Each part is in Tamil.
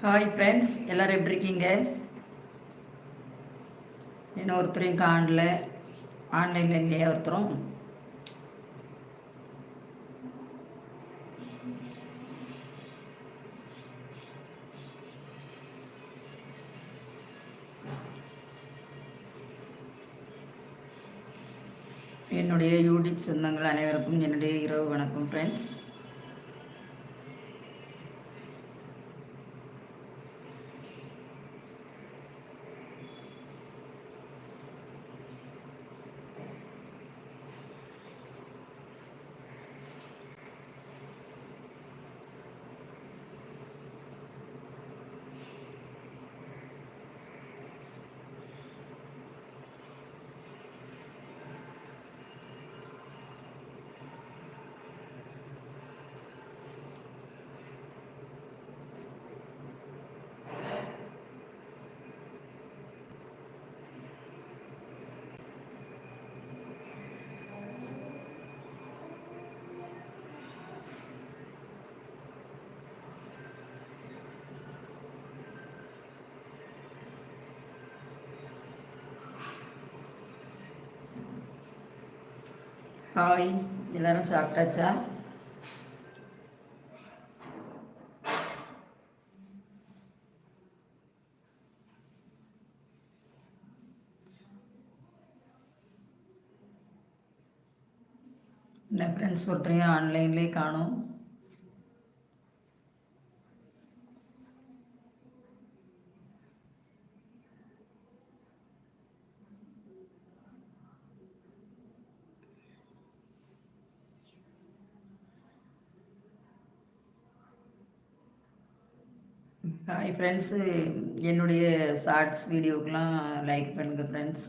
ஹாய் ஃப்ரெண்ட்ஸ் எல்லோரும் எப்படி இருக்கீங்க? இன்னும் ஒருத்தரையும் காணல. ஆன்லைனில் இல்லையா ஒருத்தரும்? என்னுடைய யூடியூப் சொந்தங்கள் அனைவருக்கும் என்னுடைய இரவு வணக்கம் ஃப்ரெண்ட்ஸ் ஹாய் எல்லாரும் சாப்பிட்டாச்சா? இந்த ஃப்ரெண்ட்ஸ் ஒருத்தரையும் ஆன்லைன்லேயே காணும். ஹாய் ஃப்ரெண்ட்ஸு என்னுடைய ஷார்ட்ஸ் வீடியோக்கெலாம் லைக் பண்ணுங்கள் ஃப்ரெண்ட்ஸ்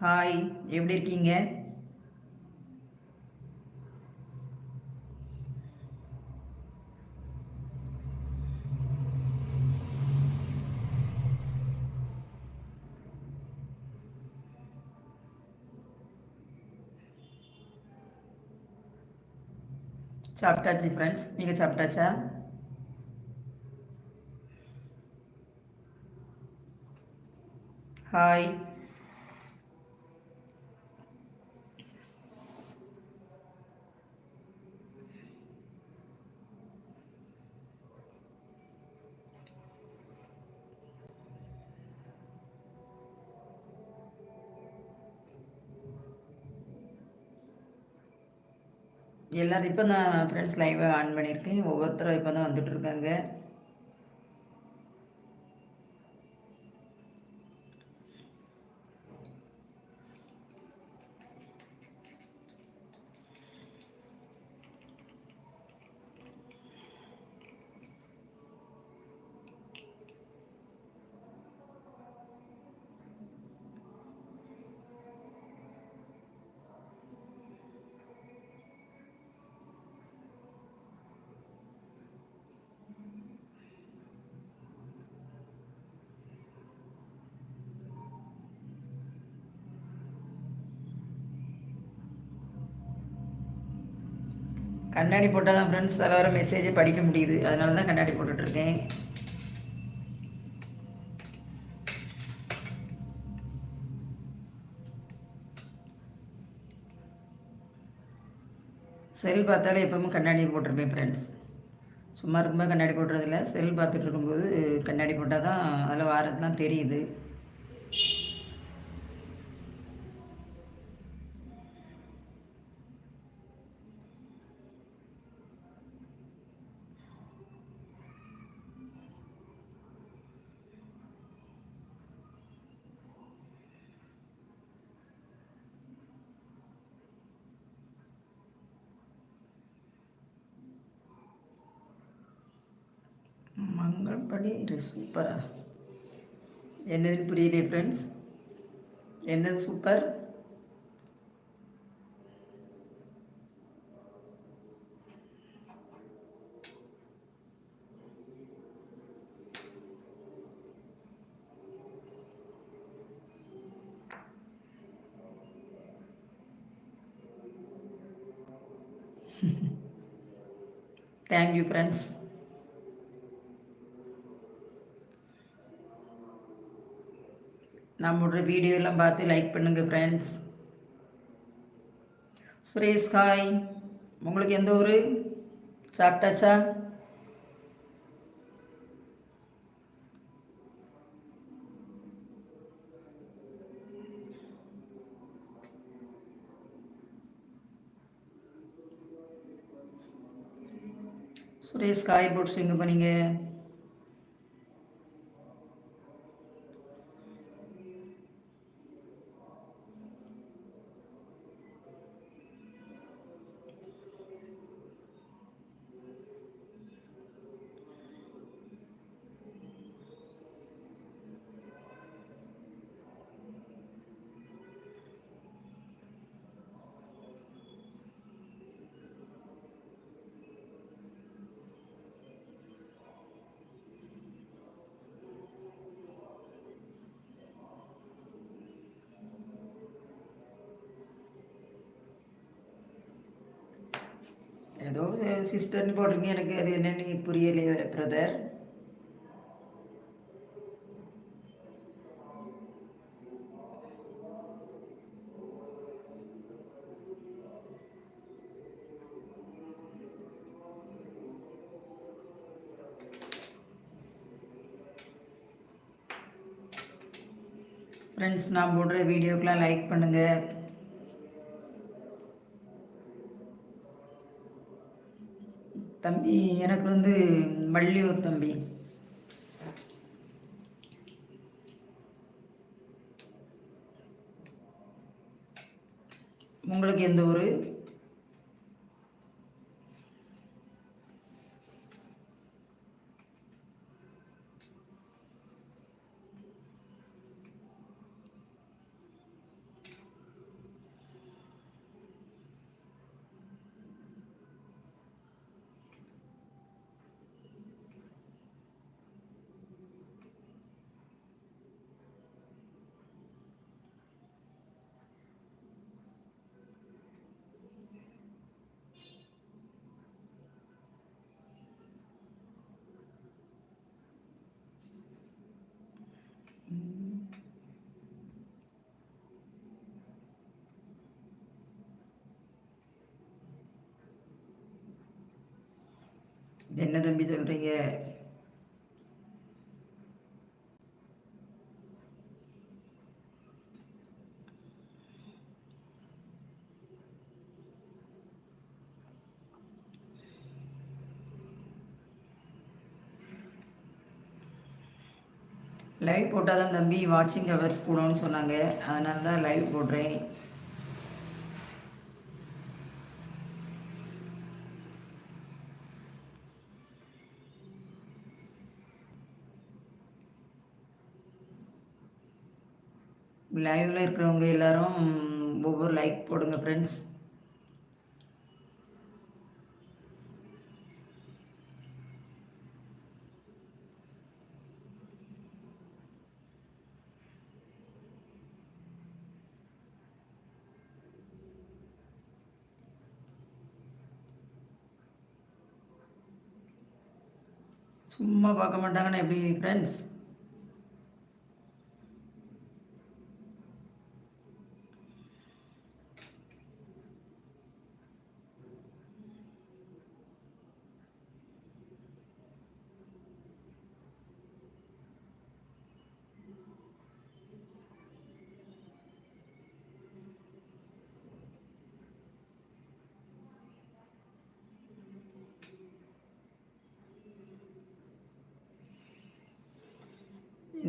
ஹாய் எப்படி இருக்கீங்க? சாப்பிட்டாச்சு ஃப்ரெண்ட்ஸ் நீங்கள் சாப்பிட்டாச்சா? ஹாய் எல்லோரும் இப்போ தான் ஃப்ரெண்ட்ஸ் லைவை ஆன் பண்ணியிருக்கேன். ஒவ்வொருத்தரும் இப்போ தான் வந்துட்டுருக்காங்க கண்ணாடி போட்டால் தான் ஃப்ரெண்ட்ஸ் அதில் வர மெசேஜை படிக்க முடியுது. அதனால தான் கண்ணாடி போட்டுட்ருக்கேன் செல் பார்த்தாலே எப்பவுமே கண்ணாடி போட்டிருப்பேன் ஃப்ரெண்ட்ஸ் சும்மா இருக்கும்போது கண்ணாடி போட்டுறதில்ல செல் பார்த்துட்டு இருக்கும்போது கண்ணாடி போட்டால் தான் அதில் வாரதுலாம் தெரியுது. பண்ணி சூப்பரா என்னது புரியலையே ஃப்ரெண்ட்ஸ் என்னது சூப்பர் தேங்க்யூ ஃப்ரெண்ட்ஸ் நம்மளோட வீடியோலாம் பார்த்து லைக் பண்ணுங்கள் ஃப்ரெண்ட்ஸ் சுரேஷ் காய் உங்களுக்கு எந்த ஊர்? சாப்பிட்டாச்சா? சுரேஷ் காய் போட்டு எங்கே போனீங்க ஏதோ சிஸ்டர்னு போட்டிருக்கீங்க. எனக்கு அது என்னன்னு புரியலையே பிரதர் ஃப்ரெண்ட்ஸ் நான் போடுற வீடியோக்கெலாம் லைக் பண்ணுங்கள் தம்பி எனக்கு வந்து வள்ளியூர் தம்பி. உங்களுக்கு எந்த ஒரு என்ன தம்பி சொல்கிறீங்க லைவ் போட்டால் தான் தம்பி வாட்சிங் ஹவர்ஸ் போடணும்னு சொன்னாங்க. அதனால தான் லைவ் போடுறேன். லைவில் இருக்கிறவங்க எல்லாரும் ஒவ்வொரு லைக் போடுங்க ஃப்ரெண்ட்ஸ் சும்மா பார்க்க மாட்டாங்கன்னா எப்படி ஃப்ரெண்ட்ஸ்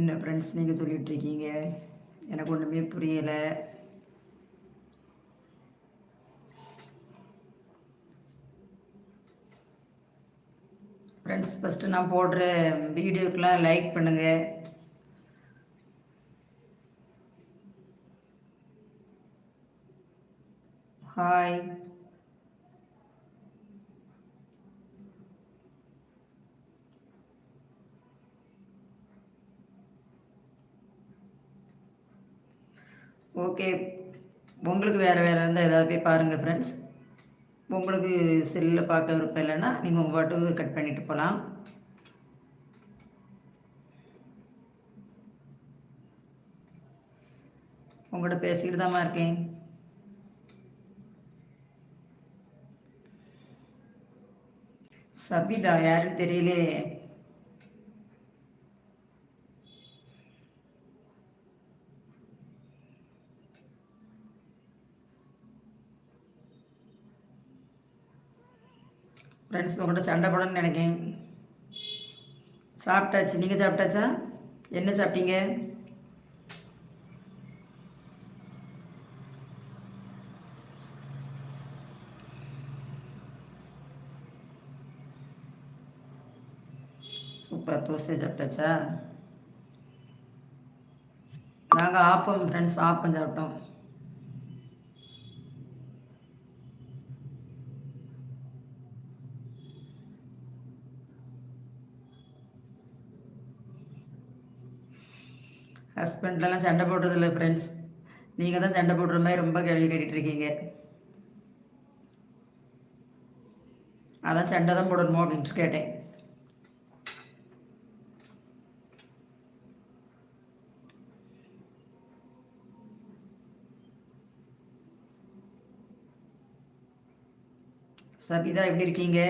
என்ன ஃப்ரெண்ட்ஸ் நீங்கள் சொல்லிகிட்ருக்கீங்க எனக்கு ஒன்றுமே புரியலை. ஃப்ரெண்ட்ஸ் ஃபஸ்ட்டு நான் போடுற வீடியோக்கெலாம் லைக் பண்ணுங்கள் ஹாய் ஓகே. உங்களுக்கு வேறு வேறு இருந்தால் ஏதாவது போய் பாருங்கள் ஃப்ரெண்ட்ஸ் உங்களுக்கு செல்லில் பார்க்க விருப்பம் இல்லைன்னா நீங்கள் உங்கள் பாட்டுக்கு கட் பண்ணிட்டு போகலாம் உங்கள்கிட்ட பேசிக்கிட்டு தாம்மா இருக்கேன். சபிதா யாருன்னு தெரியலே ஃப்ரெண்ட்ஸ் உங்கள்கிட்ட சண்டை போடணும்னு நினைக்கேன். சாப்பிட்டாச்சு. நீங்கள் சாப்பிட்டாச்சா? என்ன சாப்பிட்டீங்க? சூப்பர். தோசை சாப்பிட்டாச்சா? நாங்கள் ஆப்பம் ஃப்ரெண்ட்ஸ் ஆப்பம் சாப்பிட்டோம். ஹஸ்பண்ட்லலாம் சண்டை போடுறதில்ல ஃப்ரெண்ட்ஸ் நீங்கள் தான் சண்டை போடுற மாதிரி ரொம்ப கேள்வி கேட்டுட்ருக்கீங்க அதான் சண்டை தான் போடணுமோ அப்படின்ட்டு கேட்டேன். சபிதா எப்படி இருக்கீங்க?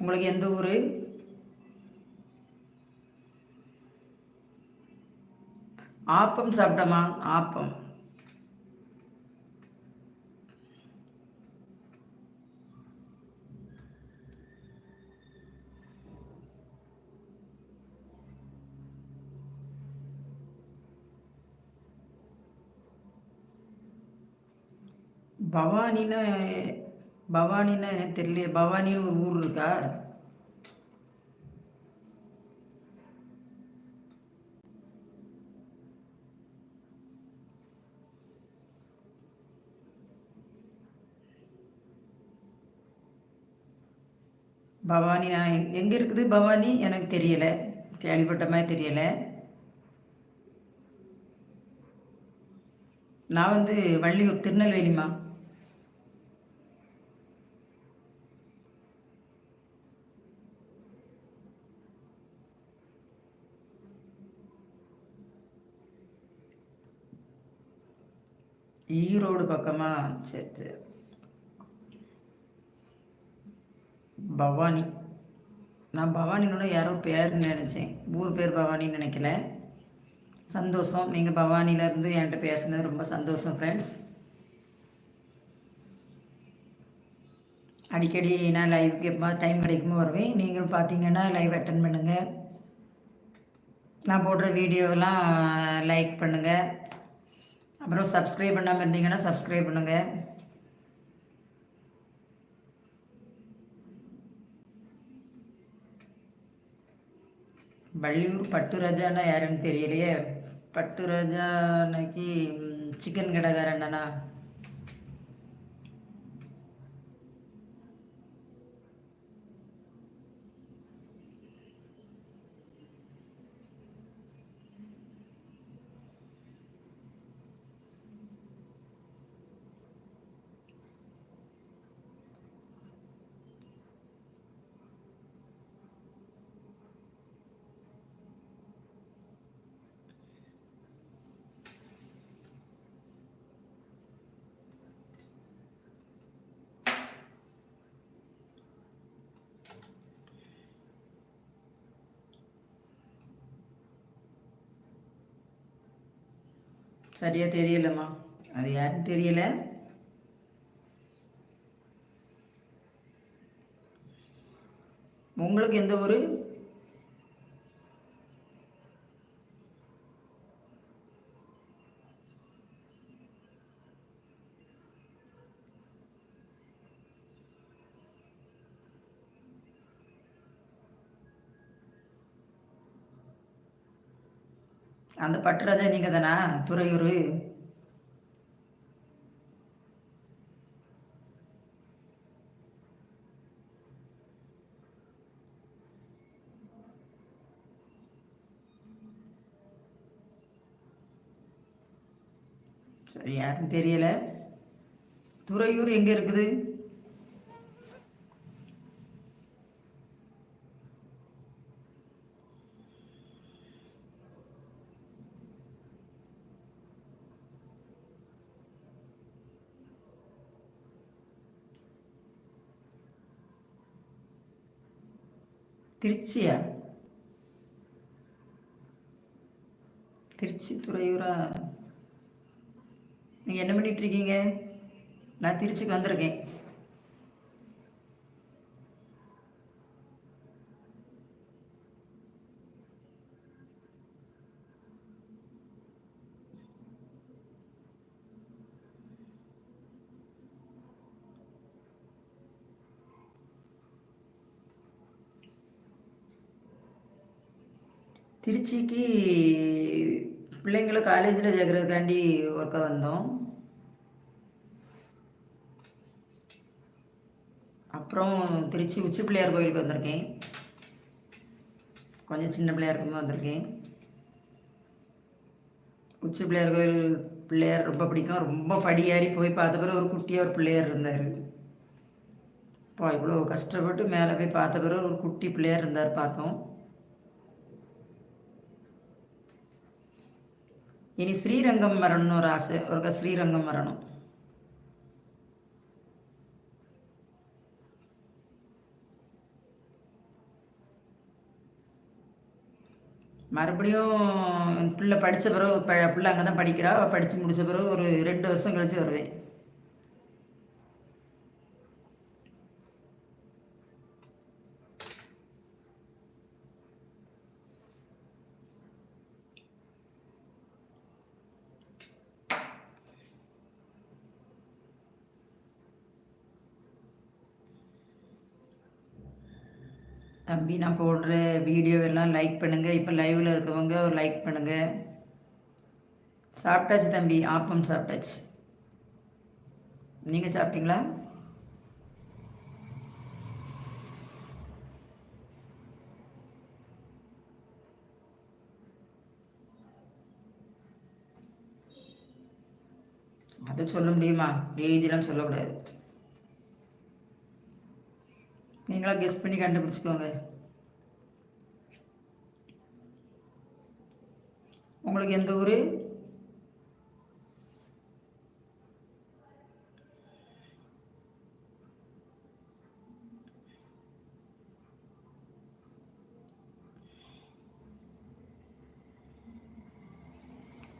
உங்களுக்கு எந்த ஊர்? ஆப்பம் சாப்பிட்டமா? ஆப்பம். பவானின்னா பவானின்னா எனக்கு தெரியல பவானின்னு ஒரு ஊர் இருக்கா? பவானி நான் எங்கே இருக்குது பவானி? எனக்கு தெரியலை. கேள்விப்பட்ட மாதிரி தெரியலை. நான் வந்து வள்ளியூர் திருநெல்வேலிமா ஈரோடு பக்கமா? சரி சரி. பவானி. நான் பவானின்னு யாரோ பேர்னு நினச்சேன். ஊர் பேர் பவானின்னு நினைக்கல. சந்தோஷம். நீங்கள் பவானியிலேருந்து என்கிட்ட பேசுனது ரொம்ப சந்தோஷம் ஃப்ரெண்ட்ஸ் அடிக்கடி நான் லைவுக்கு எப்போ டைம் கிடைக்குமோ வருவேன். நீங்களும் பார்த்தீங்கன்னா லைவ் அட்டன் பண்ணுங்கள் நான் போடுற வீடியோவெல்லாம் லைக் பண்ணுங்கள் அப்புறம் சப்ஸ்கிரைப் பண்ணாமல் இருந்தீங்கன்னா சப்ஸ்கிரைப் பண்ணுங்கள் வள்ளியூர் பட்டு ராஜானா யாருன்னு தெரியலையே. பட்டு ராஜா அன்னைக்கு சிக்கன் கடைக்காரண்ணா சரியாக தெரியலம்மா. அது யாருன்னு தெரியல. உங்களுக்கு எந்த ஒரு அந்த பட்டுராஜா நீங்கள் தானா? துறையூர். சரி யாருன்னு தெரியல. துறையூர் எங்கே இருக்குது? திருச்சியா. திருச்சி துறையூரா. நீங்கள் என்ன பண்ணிகிட்ருக்கீங்க நான் திருச்சிக்கு வந்திருக்கேன். திருச்சிக்கு பிள்ளைங்களை காலேஜில் சேர்க்குறதுக்காண்டி ஒர்க்க வந்தோம். அப்புறம் திருச்சி உச்சி பிள்ளையார் கோயிலுக்கு வந்திருக்கேன். கொஞ்சம் சின்ன பிள்ளையாருக்குமே இருக்கும்போது வந்திருக்கேன். உச்சி பிள்ளையார் கோயில் பிள்ளையார் ரொம்ப பிடிக்கும். ரொம்ப படியாரி போய் பார்த்த பிறகு ஒரு குட்டியாக ஒரு பிள்ளையார் இருந்தார். இப்போ இவ்வளோ கஷ்டப்பட்டு மேலே போய் பார்த்த பிறகு ஒரு குட்டி பிள்ளையார் இருந்தார் பார்த்தோம். இனி ஸ்ரீரங்கம் வரணும்னு ஒரு ஆசை ஒருக்கா ஸ்ரீரங்கம் வரணும் மறுபடியும் பிள்ளை படித்த பிறகு பிள்ளை அங்கே தான் படிக்கிறா படித்து முடித்த பிறகு ஒரு ரெண்டு வருஷம் கழித்து வருவேன். தம்பி நான் போடுற வீடியோ எல்லாம் லைக் பண்ணுங்கள் இப்போ லைவில் இருக்கவங்க ஒரு லைக் பண்ணுங்கள் சாப்பிட்டாச்சு தம்பி ஆப்பம் சாப்பிட்டாச்சு. நீங்கள் சாப்பிட்டீங்களா? அதை சொல்ல முடியுமா? ஏஜெலாம் சொல்லக்கூடாது. நீங்களா கெஸ் பண்ணி கண்டுபிடிச்சிக்கோங்க. உங்களுக்கு எந்த ஊர்?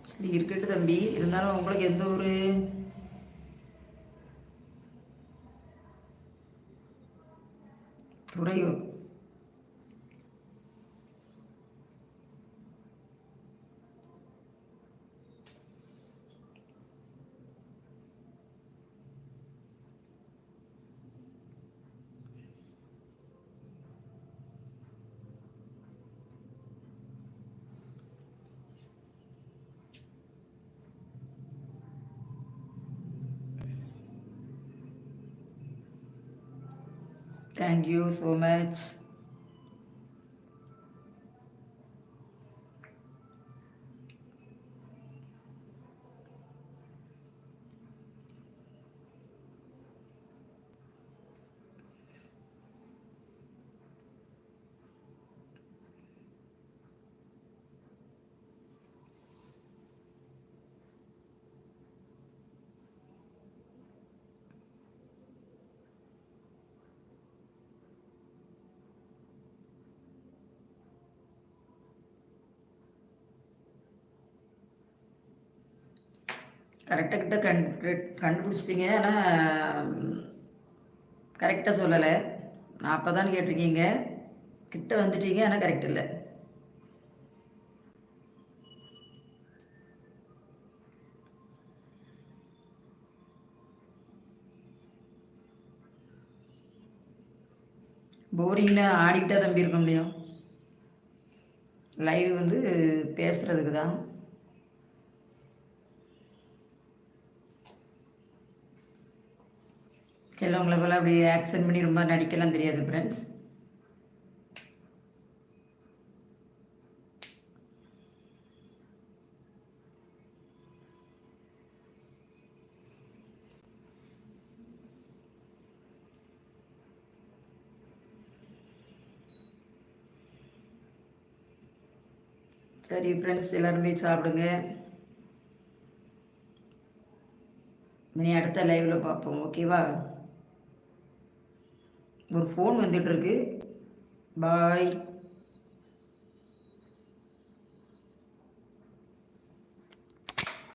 சரி இருக்கட்டு தம்பி. இருந்தாலும் உங்களுக்கு எந்த ஊர்? Thuraiyur. Thank you so much. கரெக்டாக கிட்ட கண் கண்டுபிடிச்சிட்டிங்க. ஆனால் கரெக்டாக சொல்லலை. நான் அப்போ தான் கேட்டிருக்கீங்க. கிட்ட வந்துட்டீங்க ஆனால் கரெக்ட் இல்லை. போரிங்கில் ஆடிக்கிட்டே தம்பி இருக்க முடியும் லைவ் வந்து பேசுகிறதுக்கு தான் சிலவங்களை போல் அப்படி ஆக்சன் பண்ணி ரொம்ப நடிக்கலாம் தெரியாது ஃப்ரெண்ட்ஸ் சரி ஃப்ரெண்ட்ஸ் எல்லாருமே சாப்பிடுங்க. இனி அடுத்த லைவில் பார்ப்போம் ஓகேவா ஒரு ஃபோன் வந்துட்டுருக்கு பாய்